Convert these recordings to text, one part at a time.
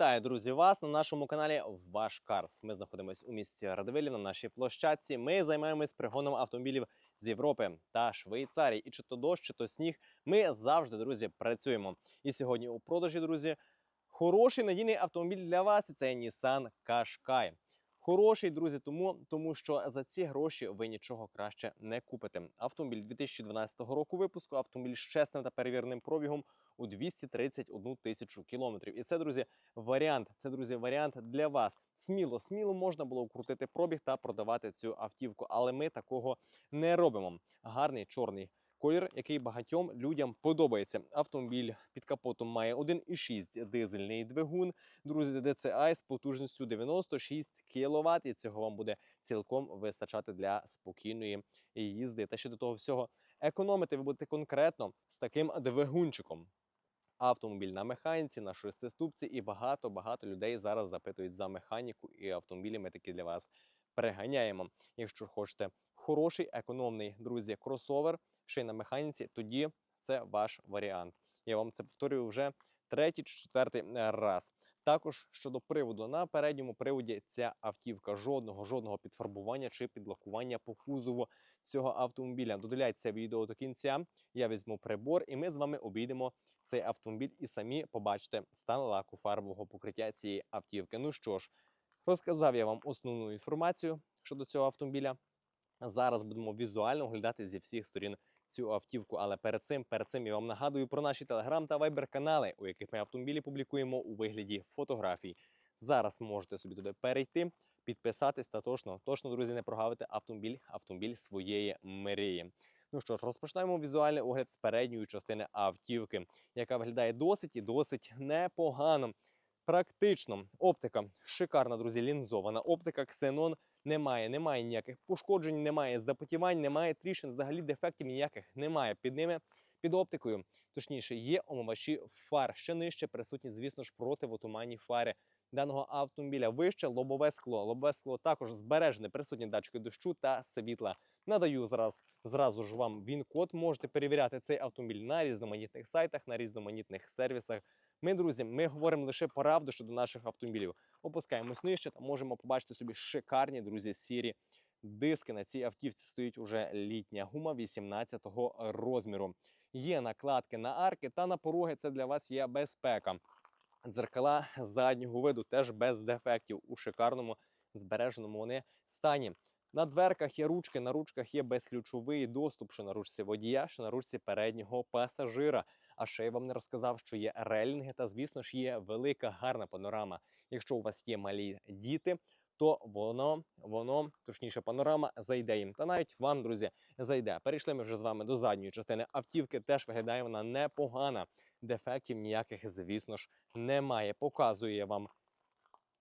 Вітаю, друзі, вас на нашому каналі Ваш Карс. Ми знаходимося у місті Радивилів на нашій площадці. Ми займаємось пригоном автомобілів з Європи та Швейцарії. І чи то дощ, чи то сніг. Ми завжди, друзі, працюємо. І сьогодні у продажі, друзі, хороший надійний автомобіль для вас. І це Nissan Qashqai. Хороший, друзі, тому, тому що за ці гроші ви нічого краще не купите. Автомобіль 2012 року випуску, автомобіль з чесним та перевіреним пробігом у 231 тисячу кілометрів. І це, друзі, варіант. Це, друзі, варіант для вас. Сміло, сміло можна було вкрутити пробіг та продавати цю автівку, але ми такого не робимо. Гарний чорний. Колір, який багатьом людям подобається. Автомобіль під капотом має 1,6 дизельний двигун. Друзі, DCI з потужністю 96 кВт. І цього вам буде цілком вистачати для спокійної їзди. Та ще до того всього економити ви будете конкретно з таким двигунчиком. Автомобіль на механіці, на шестиступці, і багато багато людей зараз запитують за механіку, і автомобілі ми такі для вас приганяємо. Якщо хочете хороший, економний, друзі, кросовер ще й на механіці, тоді це ваш варіант. Я вам це повторюю вже третій чи четвертий е, раз. Також щодо приводу, на передньому приводі ця автівка жодного жодного підфарбування чи підлакування по кузову цього автомобіля. Додивляйте відео до кінця. Я візьму прибор, і ми з вами обійдемо цей автомобіль і самі побачите стан лаку фарбового покриття цієї автівки. Ну що ж, розказав я вам основну інформацію щодо цього автомобіля. Зараз будемо візуально оглядати зі всіх сторін цю автівку. Але перед цим, перед цим я вам нагадую про наші телеграм та вайбер канали, у яких ми автомобілі публікуємо у вигляді фотографій. Зараз можете собі туди перейти, підписатись та точно, точно, друзі, не прогавити автомобіль, автомобіль своєї мрії. Ну що ж, розпочнемо візуальний огляд з передньої частини автівки, яка виглядає досить і досить непогано. Практично оптика шикарна, друзі, лінзована. Оптика Xenon немає, немає ніяких пошкоджень, немає запотівань, немає тріщин, взагалі дефектів ніяких немає. Під ними, під оптикою, точніше, є омивачі фар. Ще нижче присутні, звісно ж, противотуманні фари даного автомобіля. Вище лобове скло. Лобове скло також збережене, присутні датчики дощу та світла. Надаю зараз зразу ж вам він-код. Можете перевіряти цей автомобіль на різноманітних сайтах, на різноманітних сервісах. Ми, друзі, ми говоримо лише правду щодо наших автомобілів. Опускаємось нижче та можемо побачити собі шикарні, друзі, сірі диски. На цій автівці стоїть уже літня гума 18-го розміру. Є накладки на арки та на пороги. Це для вас є безпека. Дзеркала заднього виду теж без дефектів у шикарному збереженому вони стані. На дверках є ручки, на ручках є безключовий доступ, що на ручці водія, що на ручці переднього пасажира. А ще я вам не розказав, що є релінги, та звісно ж є велика гарна панорама. Якщо у вас є малі діти, то воно, воно, точніше, панорама зайде їм. Та навіть вам, друзі, зайде. Перейшли ми вже з вами до задньої частини автівки. Теж виглядає вона непогана. Дефектів ніяких, звісно ж, немає. Показую я вам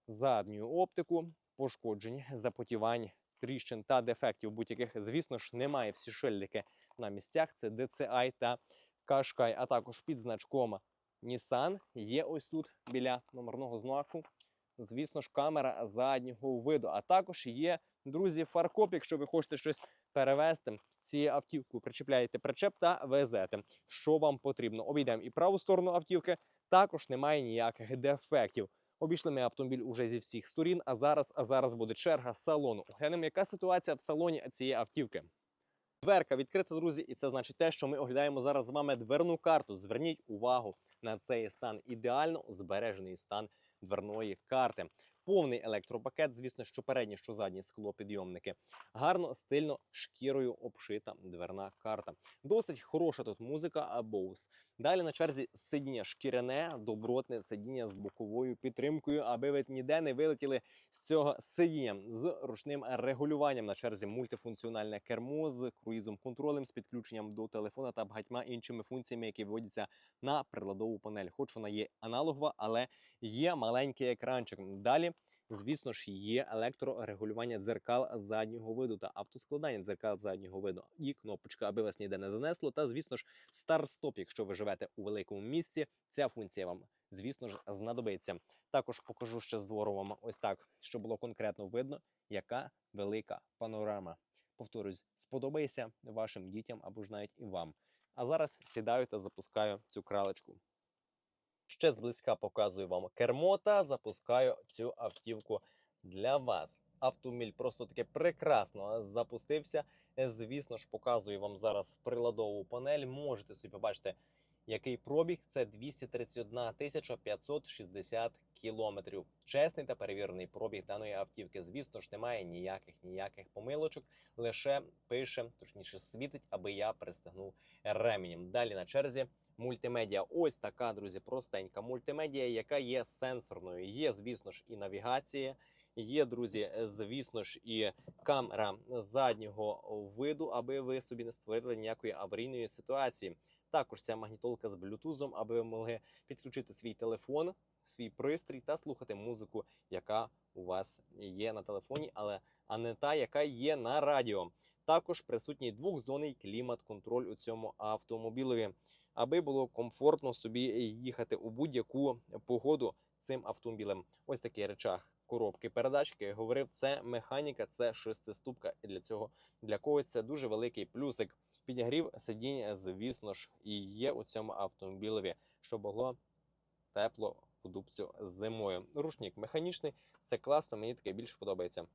задню оптику, пошкоджень, запотівань, тріщин та дефектів будь-яких, звісно ж, немає. Всі шильдики на місцях. Це DCI та Qashqai, а також під значком Nissan є ось тут біля номерного знаку. Звісно ж, камера заднього виду. А також є, друзі, фаркоп, якщо ви хочете щось перевезти, цією автівкою причіпляєте причеп та везете. Що вам потрібно? Обійдемо і праву сторону автівки. Також немає ніяких дефектів. Обійшли ми автомобіль уже зі всіх сторін. А зараз, а зараз буде черга салону. Глянемо, яка ситуація в салоні цієї автівки. Дверка відкрита, друзі, і це значить те, що ми оглядаємо зараз з вами дверну карту. Зверніть увагу на цей стан. Ідеально збережений стан дверної карти. Повний електропакет, звісно, що передні, що задні склопідйомники. Гарно, стильно, шкірою обшита дверна карта. Досить хороша тут музика Bose. Далі на черзі сидіння шкіряне, добротне сидіння з боковою підтримкою, аби ви ніде не вилетіли з цього сидіння з ручним регулюванням. На черзі мультифункціональне кермо з круїзом контролем, з підключенням до телефона та багатьма іншими функціями, які виводяться на приладову панель. Хоч вона є аналогова, але є маленький екранчик. Далі, звісно ж, є електрорегулювання дзеркал заднього виду та автоскладання дзеркал заднього виду. І кнопочка, аби вас ніде не занесло. Та, звісно ж, старт-стоп, якщо ви живете у великому місці, ця функція вам. Звісно ж, знадобиться. Також покажу ще з двору вам ось так, щоб було конкретно видно, яка велика панорама. Повторюсь, сподобається вашим дітям або ж навіть і вам. А зараз сідаю та запускаю цю кралечку. Ще зблизька показую вам кермо та запускаю цю автівку для вас. Автомобіль просто таки прекрасно запустився. Звісно ж, показую вам зараз приладову панель. Можете собі побачити, який пробіг. Це 231 тисяча 560 кілометрів. Чесний та перевірений пробіг даної автівки. Звісно ж, немає ніяких ніяких помилочок. Лише пише, точніше, світить, аби я пристегнув ременем. Далі на черзі мультимедіа. Ось така, друзі, простенька мультимедіа, яка є сенсорною. Є, звісно ж, і навігація. Є, друзі, е, звісно ж, і камера заднього виду, аби ви собі не створили ніякої аварійної ситуації. Також ця магнітолка з блютузом, аби ви могли підключити свій телефон, свій пристрій та слухати музику, яка у вас є на телефоні, але а не та, яка є на радіо. Також присутній двохзонний клімат-контроль у цьому автомобілеві, аби було комфортно собі їхати у будь-яку погоду цим автомобілем. Ось такий речах коробки передач, як я говорив, це механіка, це шестиступка. І для цього для когось це дуже великий плюсик. Підігрів сидінь, звісно ж, і є у цьому автомобілеві, щоб було тепло в дубцю зимою. Рушник механічний, це класно, мені таке більше подобається.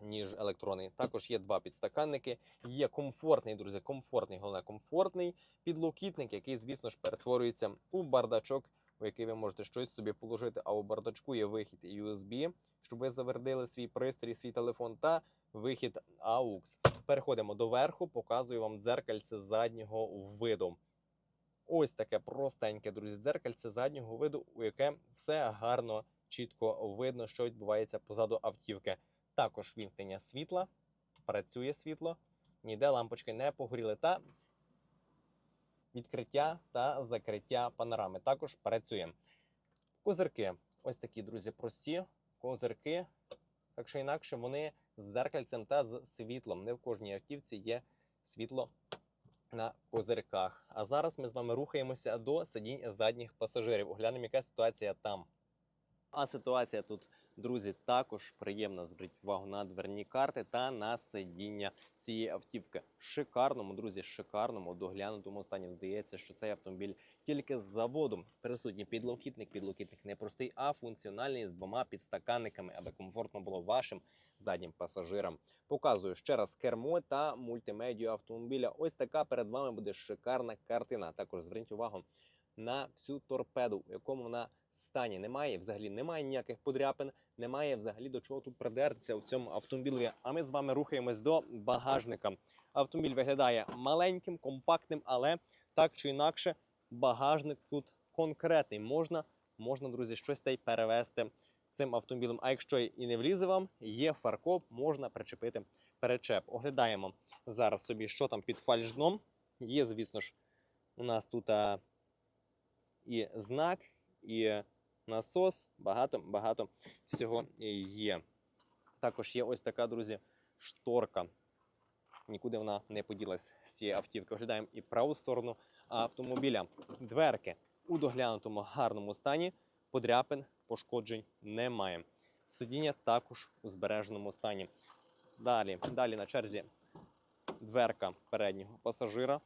Ніж електронний. Також є два підстаканники. Є комфортний, друзі, комфортний, головне комфортний підлокітник, який, звісно ж, перетворюється у бардачок, у який ви можете щось собі положити. А у бардачку є вихід USB, щоб ви завердили свій пристрій, свій телефон, та вихід AUX. Переходимо до верху, показую вам дзеркальце заднього виду. Ось таке простеньке, друзі, дзеркальце заднього виду, у яке все гарно, чітко видно, що відбувається позаду автівки. Також вімкнення світла, працює світло, ніде лампочки не погоріли. Та відкриття та закриття панорами також працює. Козирки. Ось такі, друзі, прості козирки. Так що інакше вони з дзеркальцем та з світлом. Не в кожній автівці є світло на козирках. А зараз ми з вами рухаємося до сидінь задніх пасажирів. Оглянемо, яка ситуація там. А ситуація тут, друзі, також приємна. Зверніть увагу на дверні карти та на сидіння цієї автівки. Шикарному, друзі, шикарному, доглянутому стані. Здається, що цей автомобіль тільки з заводу присутній підлокітник. Підлокітник не простий, а функціональний з двома підстаканниками, аби комфортно було вашим заднім пасажирам. Показую ще раз кермо та мультимедію автомобіля. Ось така перед вами буде шикарна картина. Також зверніть увагу на всю торпеду, у якому вона стані. Немає взагалі немає ніяких подряпин, немає взагалі до чого тут придертися в цьому автомобілі. А ми з вами рухаємось до багажника. Автомобіль виглядає маленьким, компактним, але так чи інакше, багажник тут конкретний. Можна, можна, друзі, щось та й перевезти цим автомобілем. А якщо і не влізе вам, є фаркоп, можна причепити перечеп. Оглядаємо зараз собі, що там під фальшдном. Є, звісно ж, у нас тут а, і знак, і насос, багато багато всього є. Також є ось така, друзі, шторка. Нікуди вона не поділась з цієї автівки. Оглядаємо і праву сторону автомобіля. Дверки у доглянутому гарному стані. Подряпин, пошкоджень немає. Сидіння також у збереженому стані. Далі, далі на черзі дверка переднього пасажира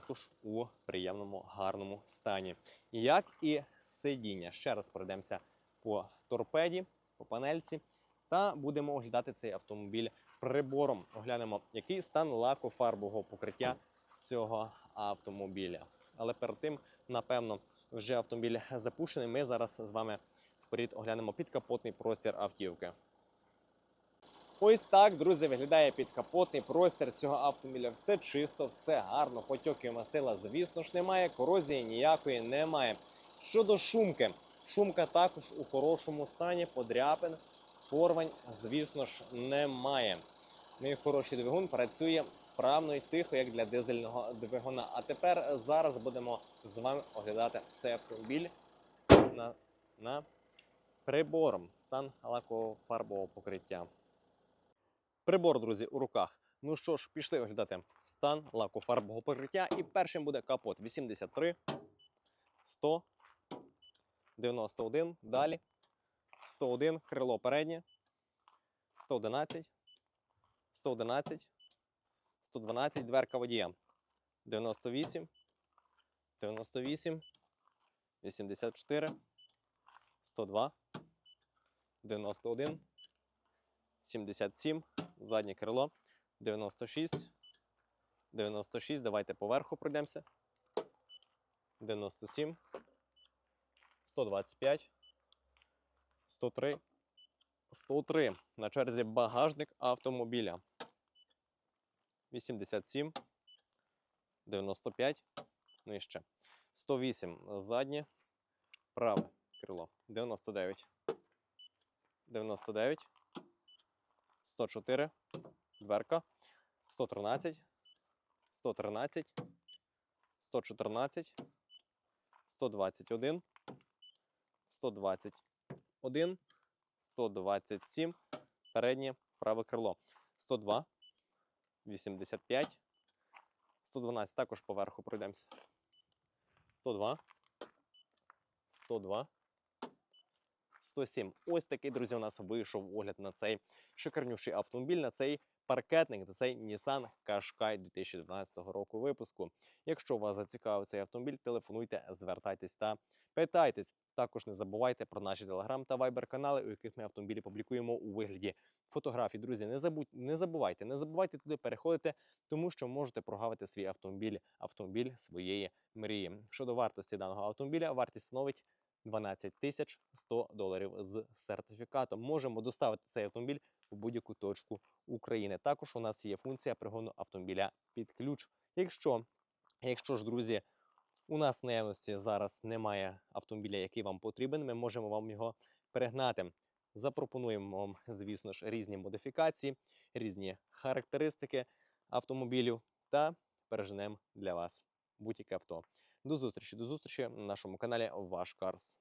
також у приємному гарному стані. Як і сидіння. Ще раз пройдемося по торпеді, по панельці, та будемо оглядати цей автомобіль прибором. Оглянемо, який стан лакофарбового покриття цього автомобіля. Але перед тим, напевно, вже автомобіль запущений. Ми зараз з вами вперед оглянемо підкапотний простір автівки. Ось так, друзі, виглядає підкапотний простір цього автомобіля. Все чисто, все гарно. Потьоків мастила, звісно ж, немає. Корозії ніякої немає. Щодо шумки, шумка також у хорошому стані, подряпин, порвань, звісно ж, немає. Ну і хороший двигун працює справно і тихо, як для дизельного двигуна. А тепер зараз будемо з вами оглядати цей автомобіль на, на прибором стан лакофарбового покриття. Прибор, друзі, у руках. Ну що ж, пішли оглядати. Стан лакофарбового покриття. І першим буде капот. 83, 100, 91, далі. 101, крило переднє, 111, 111, 112, дверка водія, 98, 98, 84, 102, 91, 77, заднє крило, 96, 96. Давайте поверху пройдемося. 97, 125, 103, 103. На черзі багажник автомобіля. 87, 95, ну і ще. 108 заднє, праве крило. 99, 99, 104, дверка, 113, 113, 114, 121, 121, 127, переднє праве крило. 102, 85, 112, також поверху пройдемося. 102, 102, 107. Ось такий, друзі, у нас вийшов огляд на цей шикарніший автомобіль, на цей паркетник, на цей Nissan Qashqai 2012 року випуску. Якщо вас зацікавив цей автомобіль, телефонуйте, звертайтесь та питайтесь. Також не забувайте про наші телеграм та вайбер канали, у яких ми автомобілі публікуємо у вигляді фотографій. Друзі, не забудь, не забувайте, не забувайте туди переходити, тому що можете прогавити свій автомобіль, автомобіль своєї мрії. Щодо вартості даного автомобіля, вартість становить 12 тисяч 100 доларів з сертифікатом. Можемо доставити цей автомобіль у будь-яку точку України. Також у нас є функція пригону автомобіля під ключ. Якщо, якщо ж, друзі, у нас в наявності зараз немає автомобіля, який вам потрібен, ми можемо вам його перегнати. Запропонуємо вам, звісно ж, різні модифікації, різні характеристики автомобілю та переженемо для вас будь-яке авто. До зустрічі, до зустрічі на нашому каналі Ваш Карс.